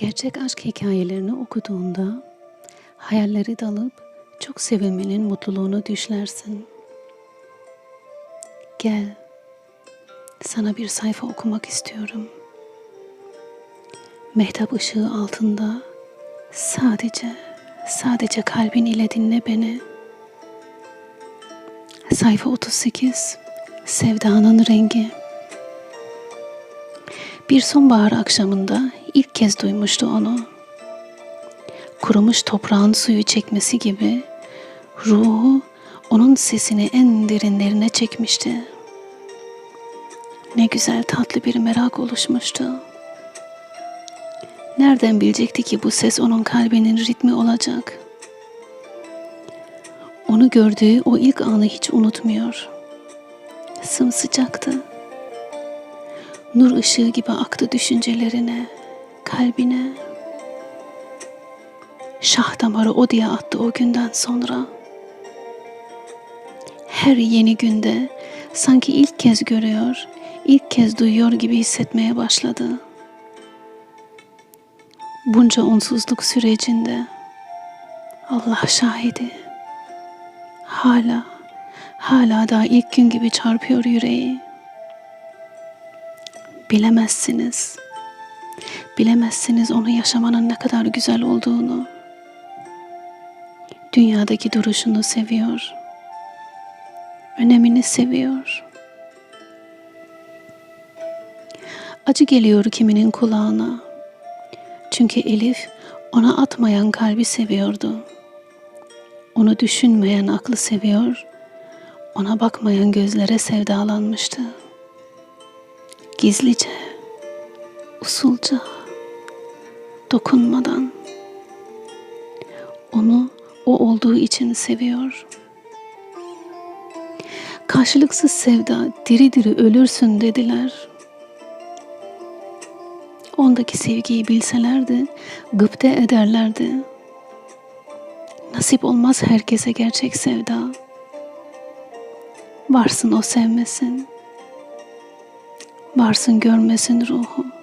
Gerçek aşk hikayelerini okuduğunda hayalleri dalıp çok sevilmenin mutluluğunu düşlersin. Gel, sana bir sayfa okumak istiyorum. Mehtap ışığı altında sadece, sadece kalbin ile dinle beni. Sayfa 38 Sevdanın Rengi Bir sonbahar akşamında ilk kez duymuştu onu. Kurumuş toprağın suyu çekmesi gibi ruhu onun sesini en derinlerine çekmişti. Ne güzel tatlı bir merak oluşmuştu. Nereden bilecekti ki bu ses onun kalbinin ritmi olacak? Onu gördüğü o ilk anı hiç unutmuyor. Sımsıcaktı. Nur ışığı gibi aktı düşüncelerine, kalbine. Şah damarı o diye attı o günden sonra. Her yeni günde sanki ilk kez görüyor, ilk kez duyuyor gibi hissetmeye başladı. Bunca onsuzluk sürecinde Allah şahidi hala hala da ilk gün gibi çarpıyor yüreği. Bilemezsiniz. Bilemezsiniz onu yaşamanın ne kadar güzel olduğunu. Dünyadaki duruşunu seviyor. Önemini seviyor. Acı geliyor kiminin kulağına. Çünkü Elif ona atmayan kalbi seviyordu. Onu düşünmeyen aklı seviyor, ona bakmayan gözlere sevdalanmıştı. Gizlice, usulca, dokunmadan onu o olduğu için seviyor. Karşılıksız sevda diri diri ölürsün dediler. Ondaki sevgiyi bilselerdi gıpte ederlerdi. Nasip olmaz herkese gerçek sevda. Varsın o sevmesin. Varsın görmesin ruhu.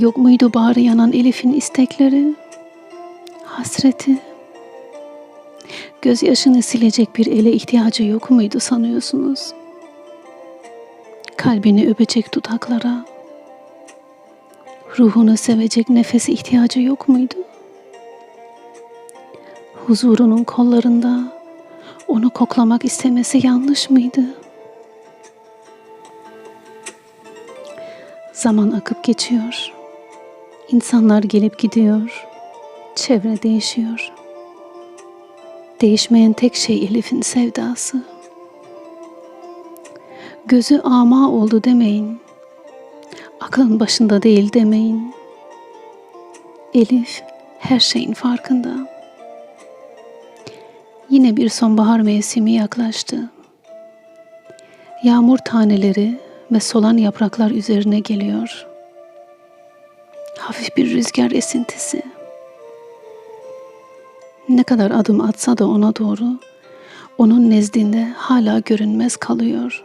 Yok muydu bağrı yanan Elif'in istekleri? Hasreti. Gözyaşını silecek bir ele ihtiyacı yok muydu sanıyorsunuz? Kalbini öpecek dudaklara, ruhunu sevecek nefesi ihtiyacı yok muydu? Huzurunun kollarında onu koklamak istemesi yanlış mıydı? Zaman akıp geçiyor. İnsanlar gelip gidiyor. Çevre değişiyor. Değişmeyen tek şey Elif'in sevdası. Gözü ama oldu demeyin. Aklın başında değil demeyin. Elif her şeyin farkında. Yine bir sonbahar mevsimi yaklaştı. Yağmur taneleri ve solan yapraklar üzerine geliyor. Hafif bir rüzgar esintisi. Ne kadar adım atsa da ona doğru, onun nezdinde hala görünmez kalıyor.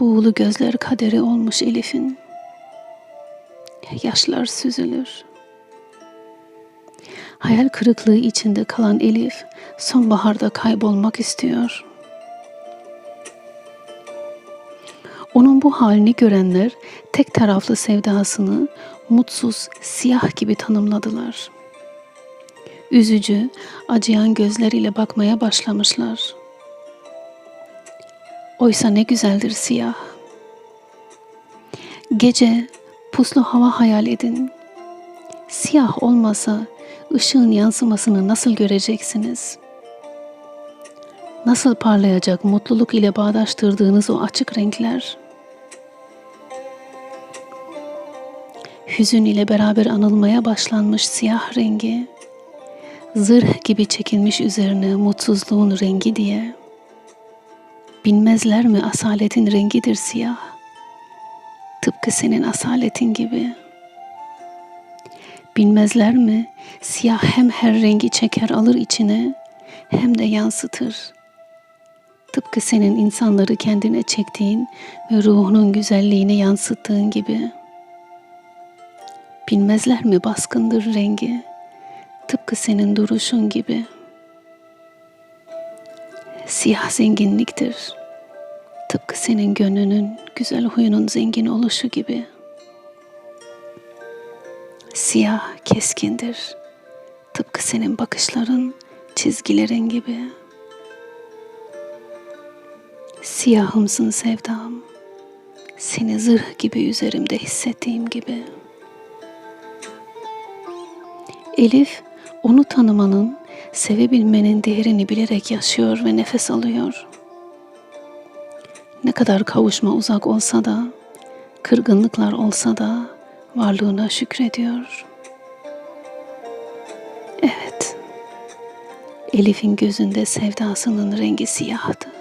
Buğulu gözler kaderi olmuş Elif'in. Yaşlar süzülür. Hayal kırıklığı içinde kalan Elif sonbaharda kaybolmak istiyor. Onun bu halini görenler tek taraflı sevdasını mutsuz, siyah gibi tanımladılar. Üzücü, acıyan gözleriyle bakmaya başlamışlar. Oysa ne güzeldir siyah. Gece puslu hava hayal edin. Siyah olmasa ışığın yansımasını nasıl göreceksiniz? Nasıl parlayacak mutluluk ile bağdaştırdığınız o açık renkler? Hüzün ile beraber anılmaya başlanmış siyah rengi, zırh gibi çekilmiş üzerine mutsuzluğun rengi diye. Bilmezler mi asaletin rengidir siyah? Tıpkı senin asaletin gibi. Bilmezler mi siyah hem her rengi çeker alır içine hem de yansıtır. Tıpkı senin insanları kendine çektiğin ve ruhunun güzelliğini yansıttığın gibi. Bilmezler mi baskındır rengi, tıpkı senin duruşun gibi. Siyah zenginliktir, tıpkı senin gönlünün güzel huyunun zengin oluşu gibi. Siyah keskindir, tıpkı senin bakışların, çizgilerin gibi. Siyahımsın sevdam, seni zırh gibi üzerimde hissettiğim gibi. Elif, onu tanımanın, sevebilmenin değerini bilerek yaşıyor ve nefes alıyor. Ne kadar kavuşma uzak olsa da, kırgınlıklar olsa da varlığına şükrediyor. Evet, Elif'in gözünde sevdasının rengi siyahtı.